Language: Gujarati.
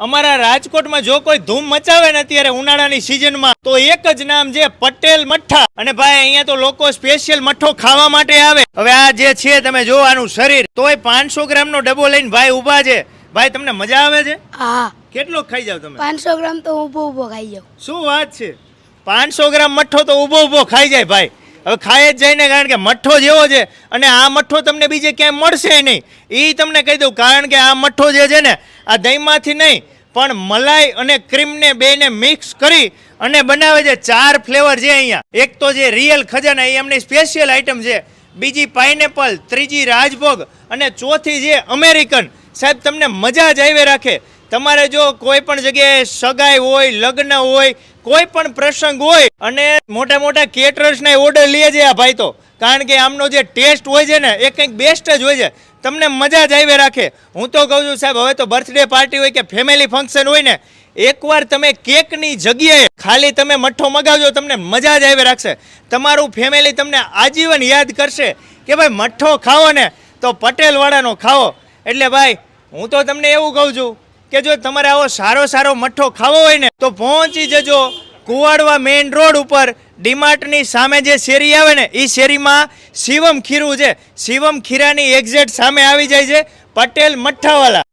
અમારા રાજકોટમાં જો કોઈ ધૂમ મચાવે ને અત્યારે ઉનાળાની સિઝનમાં તો એક જ નામ છે પટેલ મઠ્ઠા. અને ભાઈ અહીંયા તો લોકો સ્પેશિયલ મઠ્ઠો ખાવા માટે આવે. હવે આ જે છે તમે જો આનું શરીર તોય પાંચસો ગ્રામનો ડબ્બો લઈને ભાઈ ઊભા છે. ભાઈ તમને મજા આવે છે? હા. કેટલો ખાઈ જાવ તમે? પાંચસો ગ્રામ તો ઊભો ઊભો ખાઈ જાવ શું વાત છે? પાંચસો ગ્રામ મઠ્ઠો તો ઊભો ઊભો ખાઈ જાય ભાઈ. હવે ખાય જ જાય ને કારણ કે મઠ્ઠો જેવો છે અને આ મઠ્ઠો તમને બીજે ક્યાંય મળશે નહીં. એ તમને કહી દઉં કારણ કે આ મઠ્ઠો જે છે ને આ દહીંમાંથી નહીં, પણ મલાઈ અને ક્રીમને બેને મિક્સ કરી અને બનાવે છે ચાર ફ્લેવર છે અહીંયા. એક તો જે રિયલ ખજાના, એ એમની સ્પેશિયલ આઇટમ છે. બીજી પાઇનેપલ ત્રીજી રાજભોગ અને ચોથી જે અમેરિકન સાહેબ, તમને મજા જ આવી રાખે. તમારે જો કોઈ પણ જગ્યાએ સગાઈ હોય, લગ્ન હોય, કોઈ પણ પ્રસંગ હોય, અને મોટા મોટા કેટરર્સના ઓર્ડર લે છે આ ભાઈ તો. કારણ કે આમનો જે ટેસ્ટ હોય છે ને, એ કંઈક બેસ્ટ જ હોય છે. તમને મજા જ આવી રાખે. હું તો કહું છું, સાહેબ, હવે તો બર્થડે પાર્ટી હોય કે ફેમિલી ફંક્શન હોય ને, એકવાર તમે કેકની જગ્યાએ ખાલી તમે મઠ્ઠો મગાવજો, તમને મજા જ આવી રાખશે. તમારું ફેમિલી તમને આજીવન યાદ કરશે કે ભાઈ, મઠ્ઠો ખાવો ને, તો પટેલવાળાનો ખાઓ. એટલે ભાઈ, હું તો તમને એવું કહું છું કે જો તમારે આવો સારો સારો મઠ્ઠો ખાવો હોય ને, તો પહોંચી જજો કુવાડવા મેઇન રોડ ઉપર. ડીમાર્ટની સામે જે શેરી આવે ને એ શેરીમાં શિવમ ખીરું છે. શિવમ ખીરાની એક્ઝેટ સામે આવી જાય છે પટેલ મઠ્ઠાવાલા.